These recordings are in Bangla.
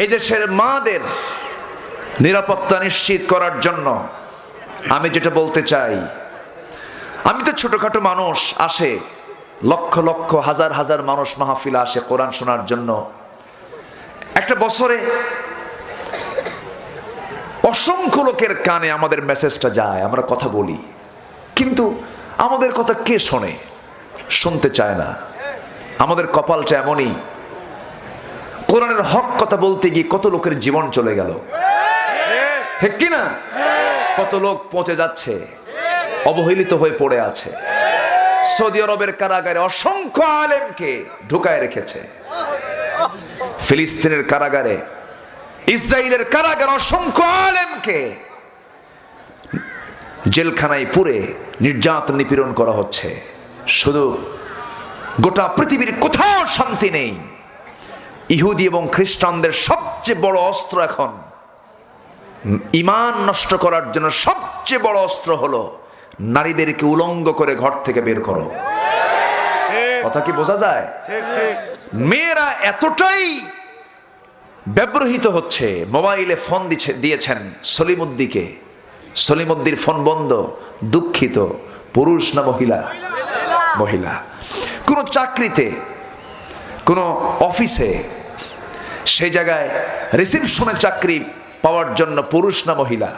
এই দেশের মাদের নিরাপত্তা নিশ্চিত করার জন্য আমি যেটা বলতে চাই, আমি তো ছোটখাটো মানুষ, আসে লক্ষ লক্ষ, হাজার হাজার মানুষ মাহফিলে আসে কোরআন শোনার জন্য। একটা বছরে অসংখ্য লোকের কানে আমাদের মেসেজটা যায়, আমরা কথা বলি। কিন্তু আমাদের কথা কে শোনে? শুনতে চায় না। আমাদের কপালটা এমনই কোরআনের হক কথা বলতে গিয়ে কত লোকের জীবন চলে গেল? ঠিক কি না কত লোক পচে যাচ্ছে, অবহেলিত হয়ে পড়ে আছে। সৌদি আরবের কারাগারে অসংখ্য আলেমকে ঢুকায় রেখেছে। ফিলিস্তিনের কারাগারে, ইসরায়েলের কারাগারে অসংখ্য আলেমকে জেলখানায় পুরে নির্যাতন নিপীড়ন করা হচ্ছে। শুধু গোটা পৃথিবীর কোথাও শান্তি নেই। ইহুদি এবং খ্রিস্টানদের সবচেয়ে বড় অস্ত্র এখন। ইমান নষ্ট করার জন্য সবচেয়ে বড় অস্ত্র হলো নারীদেরকে উলঙ্গ করে ঘর থেকে বের করো। কথা কি বোঝা যায়? মেয়েরা এতটাই ব্যবহৃত হচ্ছে মোবাইলে ফোন দিচ্ছে দিয়েছেন সলিমুদ্দিকে। সলিমুদ্দির ফোন বন্ধ দুঃখিত পুরুষ না মহিলা? মহিলা। কোনো চাকরিতে কোনো অফিসে সেই জায়গায় রিসিপশনে চাকরি পাওয়ার জন্য পুরুষ না মহিলা?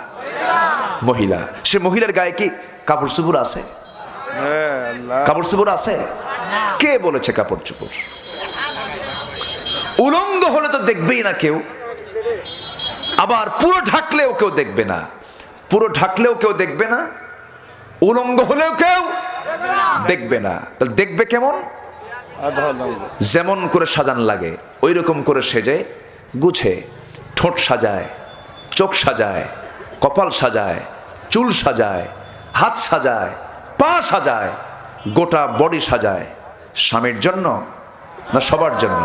মহিলা। সে মহিলার গায়ে কি কাপড় চুপুর আছে? হ্যাঁ, কাপড় চুপুর আছে? কে বলেছে কাপড় চুপুর উলঙ্গ হলে তো দেখবেই না কেউ। আবার পুরো ঢাকলেও কেউ দেখবে না। পুরো ঢাকলেও কেউ দেখবে না। উলঙ্গ হলেও কেউ দেখবে না। তাহলে দেখবে কেমন। যেমন করে সাজান লাগে ওই রকম করে সেজে গুছে ঠোঁট সাজায় চোখ সাজায় কপাল সাজায় চুল সাজায় হাত সাজায় পা সাজায় গোটা বডি সাজায়। স্বামীর জন্য না সবার জন্য?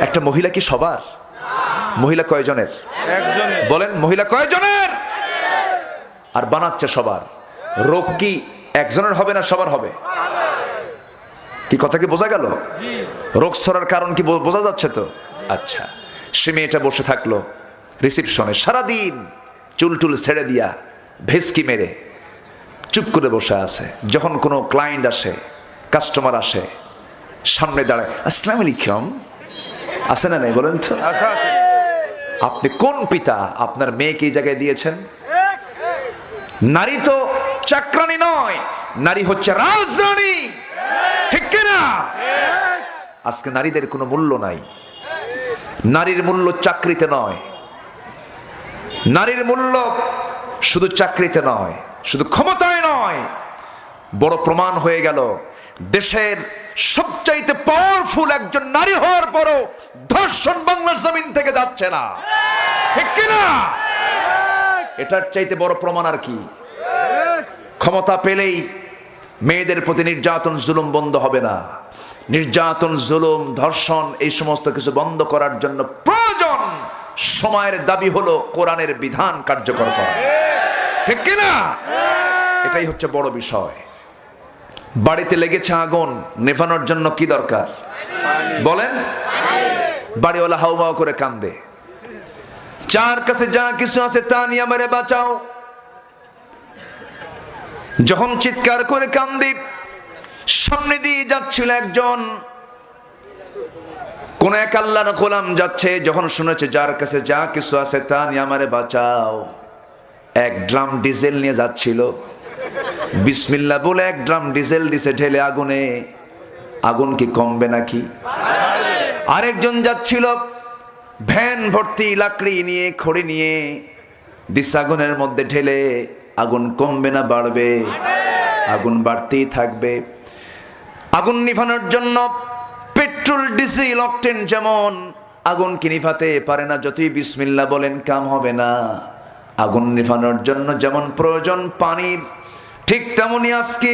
একটা মহিলা কি সবার? মহিলা কয়জনের? একজনে বলেন মহিলা কয়জনের? আর বানাচ্ছে সবার। রোগ কি একজনের হবে না সবার হবে? কি কথা কি বোঝা গেল? রোগ ছড়ার কারণ কি বোঝা যাচ্ছে তো? আচ্ছা সে মেয়েটা বসে থাকল রিসিপশনে সারাদিন চুল টুল ছেড়ে দিয়া ভেসকি মেরে চুপ করে বসে আছে। যখন কোনো ক্লায়েন্ট আসে কাস্টমার আসে সামনে দাঁড়ায় আসসালামু আলাইকুম। আছে না নেই বলেন তো? আপনি কোন পিতা? আপনার মেয়েকে এই জায়গায় দিয়েছেন? নারী তো চাকরানি নয় নারী হচ্ছে রাজধানী। আজকে নারীদের কোনো মূল্য নাই। নারীর মূল্য চাকরিতে নয়। নারীর মূল্য শুধু চাকরিতে নয়, শুধু ক্ষমতায় নয়। বড় প্রমাণ হয়ে গেল, দেশের সবচাইতে পাওয়ারফুল একজন নারী হওয়ার পরও ধর্ষণ বাংলার জমিন থেকে যাচ্ছে না। ঠিক কিনা এটার চাইতে বড় প্রমাণ আর কি? ক্ষমতা পেলেই মেয়েদের প্রতি নির্যাতন, জুলুম বন্ধ হবে না। নির্যাতন, জুলুম, ধর্ষণ, এই সমস্ত কিছু বন্ধ করার জন্য প্রয়োজন। সময়ের দাবি হলো কোরআনের বিধান কার্যকর করা। ঠিক কিনা? এটাই হচ্ছে বড় বিষয়। বাড়িতে লেগেছে আগুন, নেভানোর জন্য কি দরকার? বলেন। বাড়িওয়ালা হাউবাউ করে কান্দে। চার কাছে যা কিছু আছে তা নিয়ে আমারে বাঁচাও। যখন চিৎকার করে কান্দি, সামনে দিয়ে যাচ্ছিল একজন। কোন এক আল্লাহর গোলাম যাচ্ছে, যখন শুনেছে, যার কাছে যা কিছু আছে তা নিয়ে আমারে বাঁচাও। এক ড্রাম ডিজেল নিয়ে যাচ্ছিল। বিসমিল্লা বলে এক ড্রাম ডিজেল দিছে ঢেলে আগুনে। আগুন কি কমবে নাকি? আরেকজন যাচ্ছিল, ভ্যান ভর্তি লাকড়ি নিয়ে, খড়ি নিয়ে দিস আগুনের মধ্যে ঢেলে। আগুন কমবে না, বাড়বে। আগুন বাড়তেই থাকবে। আগুন নিভানোর জন্য পেট্রোল, ডিজেল, অকটেন যেমন আগুন কি নিভাতে পারে না, যতই বিসমিল্লা বলেন কাম হবে না। আগুন নিভানোর জন্য যেমন প্রয়োজন পানির ঠিক তেমনই আজকে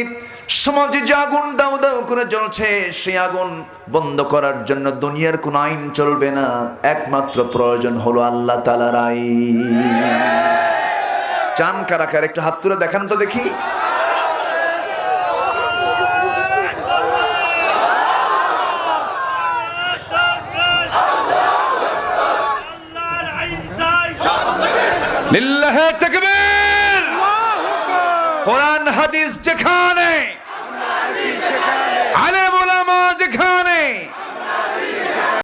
সমাজে যে আগুন দাউ দাউ করে জ্বলছে, সেই আগুন বন্ধ করার জন্য দুনিয়ার কোন আইন চলবে না। একমাত্র প্রয়োজন হলো আল্লাহ তালার আইন। চান কারা কার? একটু হাত তুলে দেখান তো দেখি। কোরআন হাদিস যেখানে। আলে বোলামা যেখানে।